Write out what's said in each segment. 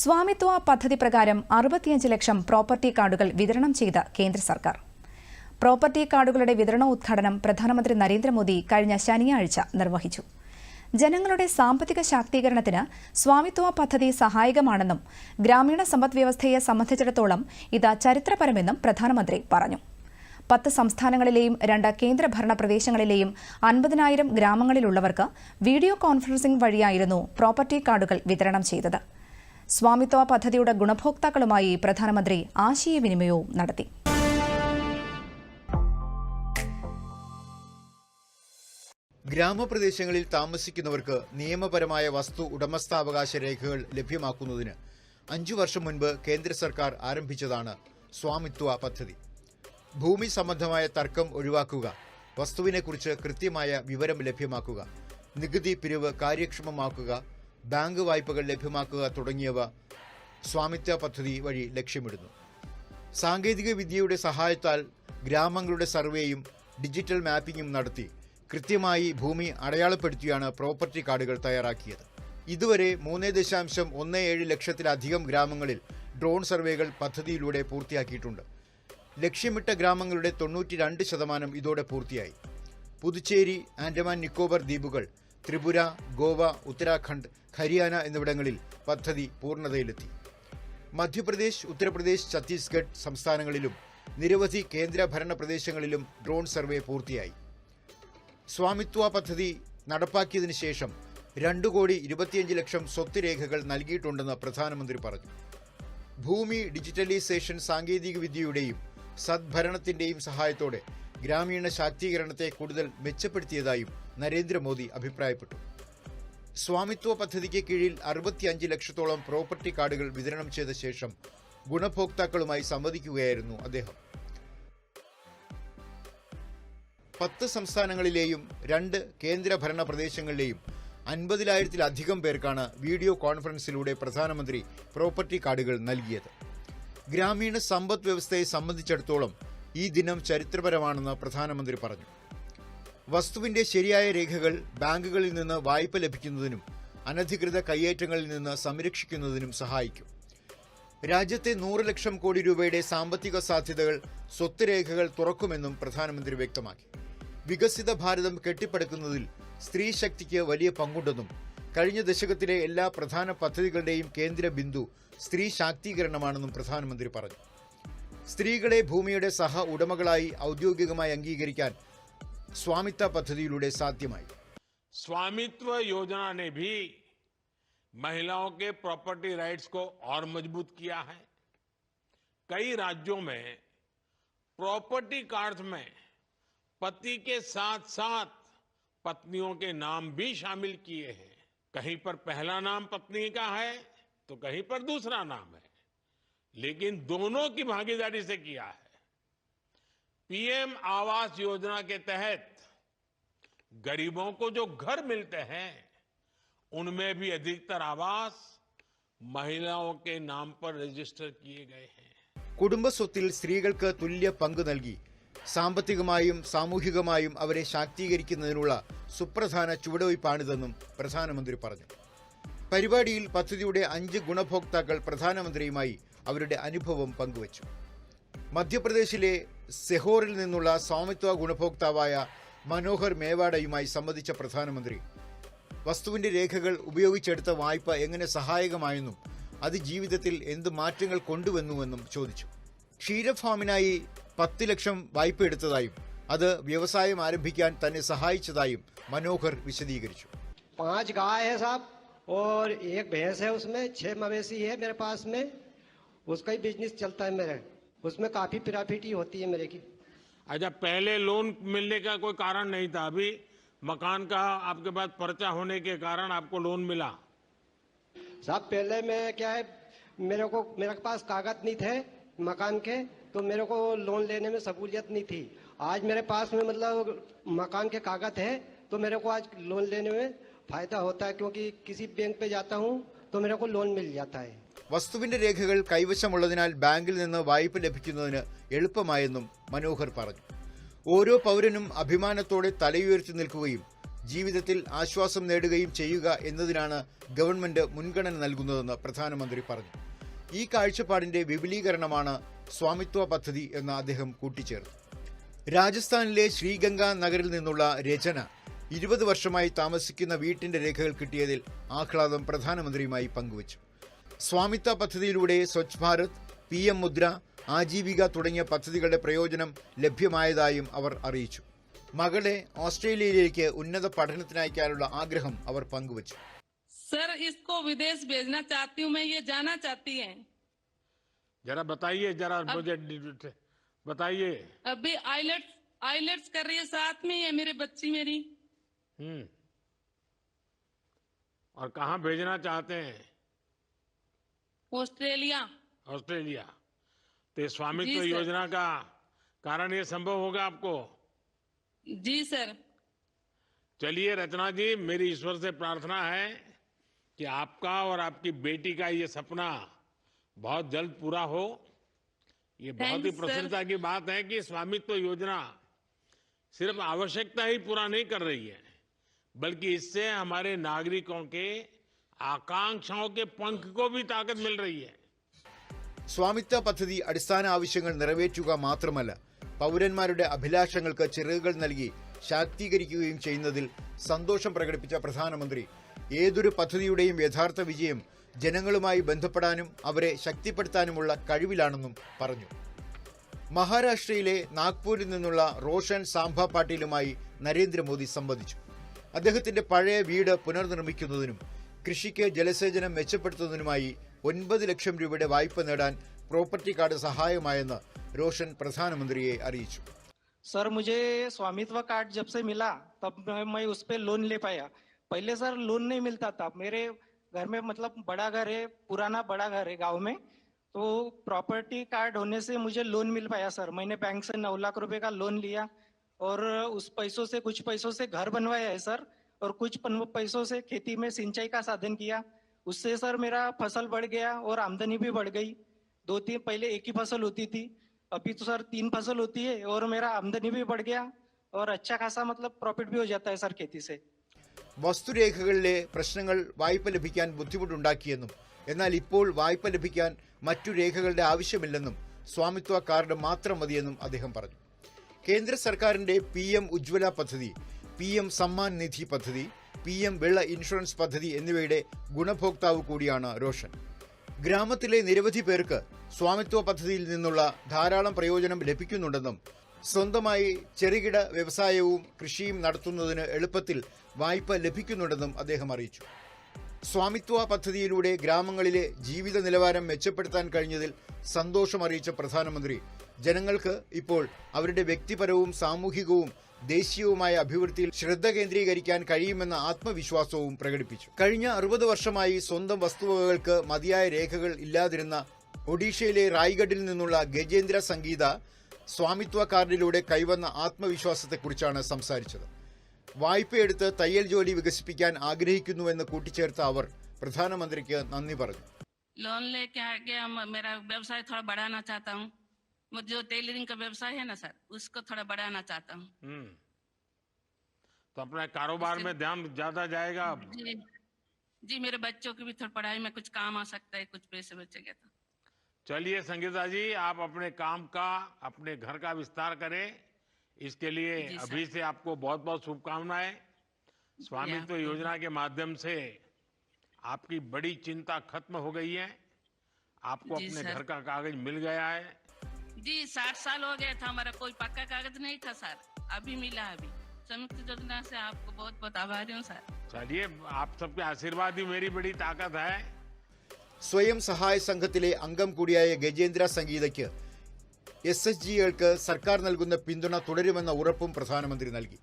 സ്വാമിത്വ പദ്ധതി പ്രകാരം അറുപത്തിയഞ്ച് ലക്ഷം പ്രോപ്പർട്ടി കാർഡുകൾ വിതരണം ചെയ്ത കേന്ദ്ര സർക്കാർ. പ്രോപ്പർട്ടി കാർഡുകളുടെ വിതരണോദ്ഘാടനം പ്രധാനമന്ത്രി നരേന്ദ്രമോദി കഴിഞ്ഞ ശനിയാഴ്ച നിർവഹിച്ചു. ജനങ്ങളുടെ സാമ്പത്തിക ശാക്തീകരണത്തിന് സ്വാമിത്വ പദ്ധതി സഹായകമാണെന്നും ഗ്രാമീണ സമ്പദ്വ്യവസ്ഥയെ സംബന്ധിച്ചിടത്തോളം ഇത് ചരിത്രപരമെന്നും പ്രധാനമന്ത്രി പറഞ്ഞു. പത്ത് സംസ്ഥാനങ്ങളിലെയും രണ്ട് കേന്ദ്രഭരണ പ്രദേശങ്ങളിലെയും അൻപതിനായിരം ഗ്രാമങ്ങളിലുള്ളവർക്ക് വീഡിയോ കോൺഫറൻസിംഗ് വഴിയായിരുന്നു പ്രോപ്പർട്ടി കാർഡുകൾ വിതരണം ചെയ്തത്. സ്വാമിത്വ പദ്ധതിയുടെ ഗുണഭോക്താക്കളുമായി പ്രധാനമന്ത്രി ആശയവിനിമയവും നടത്തി. ഗ്രാമപ്രദേശങ്ങളിൽ താമസിക്കുന്നവർക്ക് നിയമപരമായ വസ്തു ഉടമസ്ഥാവകാശ രേഖകൾ ലഭ്യമാക്കുന്നതിന് അഞ്ചു വർഷം മുൻപ് കേന്ദ്ര സർക്കാർ ആരംഭിച്ചതാണ് സ്വാമിത്വ പദ്ധതി. ഭൂമി സംബന്ധമായ തർക്കം ഒഴിവാക്കുക വസ്തുവിനെക്കുറിച്ച് കൃത്യമായ വിവരം ലഭ്യമാക്കുക നികുതി പിരിവ് കാര്യക്ഷമമാക്കുക ബാങ്ക് വായ്പകൾ ലഭ്യമാക്കുക തുടങ്ങിയവ സ്വാമിത്വ പദ്ധതി വഴി ലക്ഷ്യമിടുന്നു. സാങ്കേതിക വിദ്യയുടെ സഹായത്താൽ ഗ്രാമങ്ങളുടെ സർവേയും ഡിജിറ്റൽ മാപ്പിംഗും നടത്തി കൃത്യമായി ഭൂമി അടയാളപ്പെടുത്തിയാണ് പ്രോപ്പർട്ടി കാർഡുകൾ തയ്യാറാക്കിയത്. ഇതുവരെ മൂന്ന് ദശാംശം ഒന്ന് ഏഴ് ലക്ഷത്തിലധികം ഗ്രാമങ്ങളിൽ ഡ്രോൺ സർവേകൾ പദ്ധതിയിലൂടെ പൂർത്തിയാക്കിയിട്ടുണ്ട്. ലക്ഷ്യമിട്ട ഗ്രാമങ്ങളുടെ തൊണ്ണൂറ്റി രണ്ട് ശതമാനം ഇതോടെ പൂർത്തിയായി. പുതുച്ചേരി ആൻഡമാൻ നിക്കോബർ ദ്വീപുകൾ ത്രിപുര ഗോവ ഉത്തരാഖണ്ഡ് ഹരിയാന എന്നിവിടങ്ങളിൽ പദ്ധതി പൂർണതയിലെത്തി. മധ്യപ്രദേശ് ഉത്തർപ്രദേശ് ഛത്തീസ്ഗഡ് സംസ്ഥാനങ്ങളിലും നിരവധി കേന്ദ്രഭരണ പ്രദേശങ്ങളിലും ഡ്രോൺ സർവേ പൂർത്തിയായി. സ്വാമിത്വ പദ്ധതി നടപ്പാക്കിയതിനു ശേഷം രണ്ടു കോടി ഇരുപത്തിയഞ്ച് ലക്ഷം സ്വത്ത് രേഖകൾ നൽകിയിട്ടുണ്ടെന്ന് പ്രധാനമന്ത്രി പറഞ്ഞു. ഭൂമി ഡിജിറ്റലൈസേഷൻ സാങ്കേതികവിദ്യയുടെയും സദ്ഭരണത്തിന്റെയും സഹായത്തോടെ ഗ്രാമീണ ശാക്തീകരണത്തെ കൂടുതൽ മെച്ചപ്പെടുത്തിയതായും നരേന്ദ്രമോദി അഭിപ്രായപ്പെട്ടു. സ്വാമിത്വ പദ്ധതിക്ക് കീഴിൽ അറുപത്തിയഞ്ച് ലക്ഷത്തോളം പ്രോപ്പർട്ടി കാർഡുകൾ വിതരണം ചെയ്ത ശേഷം ഗുണഭോക്താക്കളുമായി സംവദിക്കുകയായിരുന്നു അദ്ദേഹം. പത്ത് സംസ്ഥാനങ്ങളിലെയും രണ്ട് കേന്ദ്രഭരണ പ്രദേശങ്ങളിലെയും അൻപതിനായിരത്തിലധികം പേർക്കാണ് വീഡിയോ കോൺഫറൻസിലൂടെ പ്രധാനമന്ത്രി പ്രോപ്പർട്ടി കാർഡുകൾ നൽകിയത്. ഗ്രാമീണ സമ്പദ് വ്യവസ്ഥയെ സംബന്ധിച്ചിടത്തോളം ഈ ദിനം ചരിത്രപരമാണെന്ന് പ്രധാനമന്ത്രി പറഞ്ഞു. വസ്തുവിന്റെ ശരിയായ രേഖകൾ ബാങ്കുകളിൽ നിന്ന് വായ്പ ലഭിക്കുന്നതിനും അനധികൃത കയ്യേറ്റങ്ങളിൽ നിന്ന് സംരക്ഷിക്കുന്നതിനും സഹായിക്കും. രാജ്യത്തെ നൂറ് ലക്ഷം കോടി രൂപയുടെ സാമ്പത്തിക സാധ്യതകൾ സ്വത്ത് രേഖകൾ തുറക്കുമെന്നും പ്രധാനമന്ത്രി വ്യക്തമാക്കി. വികസിത ഭാരതം കെട്ടിപ്പടുക്കുന്നതിൽ സ്ത്രീ ശക്തിക്ക് വലിയ പങ്കുണ്ടെന്നും കഴിഞ്ഞ ദശകത്തിലെ എല്ലാ പ്രധാന പദ്ധതികളുടെയും കേന്ദ്ര ബിന്ദു സ്ത്രീ ശാക്തീകരണമാണെന്നും പ്രധാനമന്ത്രി പറഞ്ഞു. സ്ത്രീകളെ ഭൂമിയുടെ സഹ ഉടമകളായി ഔദ്യോഗികമായി അംഗീകരിക്കാൻ സ്വാമിത്വ പദ്ധതിയിലൂടെ സാധ്യമായി स्वामित्व योजना ने भी महिलाओं के प्रॉपर्टी राइट्स को और मजबूत किया है कई राज्यों में प्रॉपर्टी कार्ड्स में पति के साथ साथ पत्नियों के नाम भी शामिल किए हैं कहीं पर पहला नाम पत्नी का है तो कहीं पर दूसरा नाम है लेकिन दोनों की भागीदारी से किया है पीएम आवास योजना के तहत गरीबों को जो घर मिलते हैं उनमें भी अधिकतर आवास महिलाओं के नाम पर रजिस्टर किए गए हैं കുടുംബസ്വത്തിൽ സ്ത്രീകൾക്ക് തുല്യ പങ്ക് നൽകി സാമ്പത്തികമായും സാമൂഹികമായും അവരെ ശാക്തീകരിക്കുന്നതിനുള്ള സുപ്രധാന ചുവടുവയ്പ്പാണിതെന്നും പ്രധാനമന്ത്രി പറഞ്ഞു പരിപാടിയിൽ പദ്ധതിയുടെ അഞ്ച് ഗുണഭോക്താക്കൾ പ്രധാനമന്ത്രിയുമായി അവരുടെ അനുഭവം പങ്കുവച്ചു മധ്യപ്രദേശിലെ സെഹോറിൽ നിന്നുള്ള സ്വാമിത്വ ഗുണഭോക്താവായ മനോഹർ മേവാഡയുമായി സംവദിച്ച പ്രധാനമന്ത്രി വസ്തുവിന്റെ രേഖകൾ ഉപയോഗിച്ചെടുത്ത വായ്പ എങ്ങനെ സഹായകമായെന്നും അത് ജീവിതത്തിൽ എന്ത് മാറ്റങ്ങൾ കൊണ്ടുവന്നുവെന്നും ചോദിച്ചു ക്ഷീരഫാമിനായി പത്ത് ലക്ഷം വായ്പ എടുത്തതായും അത് വ്യവസായം ആരംഭിക്കാൻ തന്നെ സഹായിച്ചതായും മനോഹർ വിശദീകരിച്ചു पांच गाय है साहब और एक भैंस है उसमें छह मवेशी है मेरे पास में उसका ही बिज़नेस चलता है मेरा। उसमें काफ़ी प्रॉफिट ही होती है मेरे की। अच्छा पहले लोन मिलने का कोई कारण नहीं था। अभी मकान का आपके पास पर्चा होने के कारण आपको लोन मिला। साहब पहले में क्या है मेरे को मेरे पास कागज़ नहीं थे मकान के तो मेरे को लोन लेने में सहूलियत नहीं थी। आज मेरे पास में मतलब मकान के कागज़ है तो मेरे को आज लोन लेने में फ़ायदा होता है क्योंकि किसी बैंक पे जाता हूँ तो मेरे को लोन मिल जाता है। വസ്തുവിന്റെ രേഖകൾ കൈവശമുള്ളതിനാൽ ബാങ്കിൽ നിന്ന് വായ്പ ലഭിക്കുന്നതിന് എളുപ്പമായെന്നും മനോഹർ പറഞ്ഞു. ഓരോ പൗരനും അഭിമാനത്തോടെ തലയുയർത്തി നിൽക്കുകയും ജീവിതത്തിൽ ആശ്വാസം നേടുകയും ചെയ്യുക എന്നതിനാണ് ഗവൺമെന്റ് മുൻഗണന നൽകുന്നതെന്ന് പ്രധാനമന്ത്രി പറഞ്ഞു. ഈ കാഴ്ചപ്പാടിന്റെ വിപുലീകരണമാണ് സ്വാമിത്വ പദ്ധതി എന്ന് അദ്ദേഹം കൂട്ടിച്ചേർത്തു. രാജസ്ഥാനിലെ ശ്രീഗംഗ നഗറിൽ നിന്നുള്ള രചന ഇരുപത് വർഷമായി താമസിക്കുന്ന വീട്ടിന്റെ രേഖകൾ കിട്ടിയതിൽ ആഹ്ലാദം പ്രധാനമന്ത്രിയുമായി പങ്കുവച്ചു. സ്വാമിത്വ പദ്ധതിയിലൂടെ സ്വച്ഛ് ഭാരത് പി എം മുദ്ര ആജീവിക തുടങ്ങിയ പദ്ധതികളുടെ പ്രയോജനം ലഭ്യമായതായും അവർ അറിയിച്ചു മകളെ ഓസ്ട്രേലിയയിലേക്ക് ഉന്നത പഠനത്തിനയക്കാനുള്ള ആഗ്രഹം അവർ പങ്കുവച്ചു सर इसको विदेश भेजना चाहती हूँ मैं ये जाना चाहती है जरा बताइए जरा मुझे डिटेल- बताइए अभी आइलेट्स आइलेट्स कर रही है साथ में ही है मेरी बच्ची मेरी हम्म और कहाँ भेजना चाहते हैं ऑस्ट्रेलिया। ऑस्ट्रेलिया। तो ये स्वामित्व योजना का कारण ये संभव होगा आपको? जी सर। चलिए रचना जी मेरी ईश्वर से प्रार्थना है कि आपका और आपकी बेटी का ये सपना बहुत जल्द पूरा हो। ये बहुत ही प्रसन्नता की बात है कि स्वामित्व योजना सिर्फ़ आवश्यकता ही पूरा नहीं कर रही है बल्कि इससे हमारे नागरिकों के आकांक्षाओं के पंख को भी ताकत मिल रही है സ്വാമിത്വ പദ്ധതി അടിസ്ഥാന ആവശ്യങ്ങൾ നിറവേറ്റുക മാത്രമല്ല പൗരന്മാരുടെ അഭിലാഷങ്ങൾക്ക് ചിറകുകൾ നൽകി ശാക്തീകരിക്കുകയും ചെയ്യുന്നതിൽ സന്തോഷം പ്രകടിപ്പിച്ച പ്രധാനമന്ത്രി ഏതൊരു പദ്ധതിയുടെയും യഥാർത്ഥ വിജയം ജനങ്ങളുമായി ബന്ധപ്പെടാനും അവരെ ശക്തിപ്പെടുത്താനുമുള്ള കഴിവിലാണെന്നും പറഞ്ഞു മഹാരാഷ്ട്രയിലെ നാഗ്പൂരിൽ നിന്നുള്ള റോഷൻ സാംഭ പാട്ടീലുമായി നരേന്ദ്രമോദി സംവദിച്ചു അദ്ദേഹത്തിന്റെ പഴയ വീട് പുനർനിർമ്മിക്കുന്നതിനും കൃഷിക്ക് ജലസേചനം മെച്ചപ്പെടുത്തുന്നതിനുമായി ഒൻപത് ലക്ഷം രൂപയുടെ വായ്പ നേടാൻ പ്രോപ്പർട്ടി കാർഡ് സഹായമായെന്ന് റോഷൻ പ്രധാനമന്ത്രിയെ അറിയിച്ചു सर मुझे स्वामित्व कार्ड जब से मिला तब मैं- मैं उस पे लोन ले पाया पहले सर लोन नहीं मिलता था मेरे घर में मतलब बड़ा घर है पुराना बड़ा घर है गांव में तो प्रॉपर्टी कार्ड होने से मुझे लोन मिल पाया सर मैंने बैंक से नौ लाख रुपए का लोन लिया और उस पैसों से कुछ पैसों से घर बनवाया है सर और कुछ पन- पैसों से खेती में सिंचाई का साधन किया उससे सर मेरा फसल बढ़ गया और आमदनी भी बढ़ गई दो तीन पहले एक ही फसल होती थी अभी तो सर तीन फसल होती है और मेरा आमदनी भी बढ़ गया और अच्छा खासा मतलब प्रॉफिट भी हो जाता है सर खेती से വസ്തുരേഖകളിലെ പ്രശ്നങ്ങൾ വായ്പ ലഭിക്കാൻ ബുദ്ധിമുട്ടുണ്ടാക്കിയെന്നും എന്നാൽ ഇപ്പോൾ വായ്പ ലഭിക്കാൻ മറ്റു രേഖകളുടെ ആവശ്യമില്ലെന്നും സ്വാമിത്വ കാർഡ് മാത്രം മതിയെന്നും അദ്ദേഹം പറഞ്ഞു കേന്ദ്ര സർക്കാരിന്റെ പി എം ഉജ്ജ്വല പദ്ധതി പി എം സമ്മാൻ നിധി പദ്ധതി പി എം വെള്ള ഇൻഷുറൻസ് പദ്ധതി എന്നിവയുടെ ഗുണഭോക്താവ് കൂടിയാണ് റോഷൻ. ഗ്രാമത്തിലെ നിരവധി പേർക്ക് സ്വാമിത്വ പദ്ധതിയിൽ നിന്നുള്ള ധാരാളം പ്രയോജനം ലഭിക്കുന്നുണ്ടെന്നും സ്വന്തമായി ചെറുകിട വ്യവസായവും കൃഷിയും നടത്തുന്നതിന് എളുപ്പത്തിൽ വായ്പ ലഭിക്കുന്നുണ്ടെന്നും അദ്ദേഹം അറിയിച്ചു. സ്വാമിത്വ പദ്ധതിയിലൂടെ ഗ്രാമങ്ങളിലെ ജീവിത നിലവാരം മെച്ചപ്പെടുത്താൻ കഴിഞ്ഞതിൽ സന്തോഷം അറിയിച്ച പ്രധാനമന്ത്രി ജനങ്ങൾക്ക് ഇപ്പോൾ അവരുടെ വ്യക്തിപരവും സാമൂഹികവും ദേശീയവുമായ അഭിവൃദ്ധിയിൽ ശ്രദ്ധ കേന്ദ്രീകരിക്കാൻ കഴിയുമെന്ന ആത്മവിശ്വാസവും പ്രകടിപ്പിച്ചു. കഴിഞ്ഞ അറുപത് വർഷമായി സ്വന്തം വസ്തുവകകൾക്ക് മതിയായ രേഖകൾ ഇല്ലാതിരുന്ന ഒഡീഷയിലെ റായ്ഗഡിൽ നിന്നുള്ള ഗജേന്ദ്ര സംഗീത സ്വാമിത്വ കാർഡിലൂടെ കൈവന്ന ആത്മവിശ്വാസത്തെക്കുറിച്ചാണ് സംസാരിച്ചത്. വായ്പയെടുത്ത് തയ്യൽ ജോലി വികസിപ്പിക്കാൻ ആഗ്രഹിക്കുന്നുവെന്ന് കൂട്ടിച്ചേർത്ത അവർ പ്രധാനമന്ത്രിക്ക് നന്ദി പറഞ്ഞു. ലോണിലേക്ക് ആകെ വ്യവസായം जो टेलरिंग का व्यवसाय है ना सर उसको थोड़ा बढ़ाना चाहता हूँ। हम्म। तो अपने कारोबार में ध्यान ज़्यादा जाएगा जी जी मेरे बच्चों की भी थोड़ी पढ़ाई में कुछ काम आ सकता है कुछ पैसे बचेंगे तो। चलिए संगीता जी आप अपने काम का अपने घर का विस्तार करें। इसके लिए अभी से आपको बहुत बहुत शुभकामनाएँ स्वामित्व भी। योजना के माध्यम से आपकी बड़ी चिंता खत्म हो गई है। आपको अपने घर का कागज़ मिल गया है। जी साठ साल हो गया था हमारा कोई पक्का कागज नहीं था सर अभी मिला अभी संयुक्त योजना से आपको बहुत बहुत आभारी हूँ सर चलिए आप सबके आशीर्वाद ही मेरी बड़ी ताकत है സ്വയം സഹായ സംഘത്തിലെ അംഗം കൂടിയായ ഗജേന്ദ്ര സംഗീതയ്ക്ക് എസ് എസ് ജികൾക്ക് സർക്കാർ നൽകുന്ന പിന്തുണ തുടരുമെന്ന ഉറപ്പും പ്രധാനമന്ത്രി നൽകി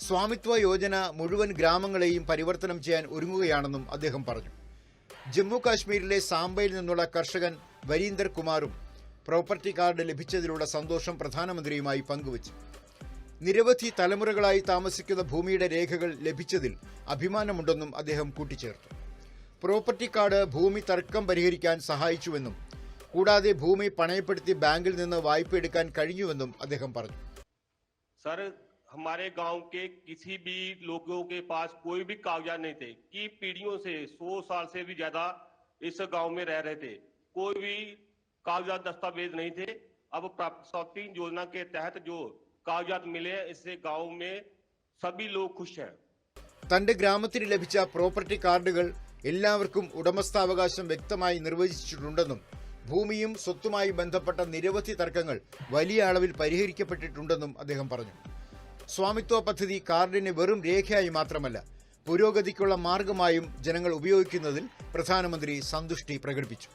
സ്വാമിത്വ യോജന മുഴുവൻ ഗ്രാമങ്ങളെയും പരിവർത്തനം ചെയ്യാൻ ഒരുങ്ങുകയാണെന്നും അദ്ദേഹം പറഞ്ഞു ജമ്മു കാശ്മീരിലെ സാംബയിൽ നിന്നുള്ള കർഷകൻ വരീന്ദർ കുമാറും പ്രോപ്പർട്ടി കാർഡ് ലഭിച്ചതിലുള്ള സന്തോഷം പ്രധാനമന്ത്രിയുമായി പങ്കുവച്ചു നിരവധി തലമുറകളായി താമസിക്കുന്ന ഭൂമിയുടെ രേഖകൾ ലഭിച്ചതിൽ അഭിമാനമുണ്ടെന്നും അദ്ദേഹം കൂട്ടിച്ചേർത്തു പ്രോപ്പർട്ടി കാർഡ് ഭൂമി തർക്കം പരിഹരിക്കാൻ സഹായിച്ചുവെന്നും കൂടാതെ ഭൂമി പണയപ്പെടുത്തി ബാങ്കിൽ നിന്ന് വായ്പ എടുക്കാൻ കഴിഞ്ഞുവെന്നും അദ്ദേഹം പറഞ്ഞു सर हमारे गांव के किसी भी लोगों के पास कोई भी कागजात नहीं थे कि पीढ़ियों से सौ साल से भी ज्यादा इस गांव में रह रहे थे कोई भी कागजात दस्तावेज नहीं थे अब प्राप्ति योजना के तहत जो कागजात मिले हैं इससे गांव में सभी लोग खुश हैं തന്റെ ഗ്രാമത്തിന് ലഭിച്ച പ്രോപ്പർട്ടി കാർഡുകൾ എല്ലാവർക്കും ഉടമസ്ഥാവകാശം വ്യക്തമായി നിർവചിച്ചിട്ടുണ്ടെന്നും ഭൂമിയും സ്വത്തുമായി ബന്ധപ്പെട്ട നിരവധി തർക്കങ്ങൾ വലിയ അളവിൽ പരിഹരിക്കപ്പെട്ടിട്ടുണ്ടെന്നും അദ്ദേഹം പറഞ്ഞു സ്വാമിത്വ പദ്ധതി കാർഡിന് വെറും രേഖയായി മാത്രമല്ല പുരോഗതിക്കുള്ള മാർഗമായും ജനങ്ങൾ ഉപയോഗിക്കുന്നതിൽ പ്രധാനമന്ത്രി സന്തുഷ്ടി പ്രകടിപ്പിച്ചു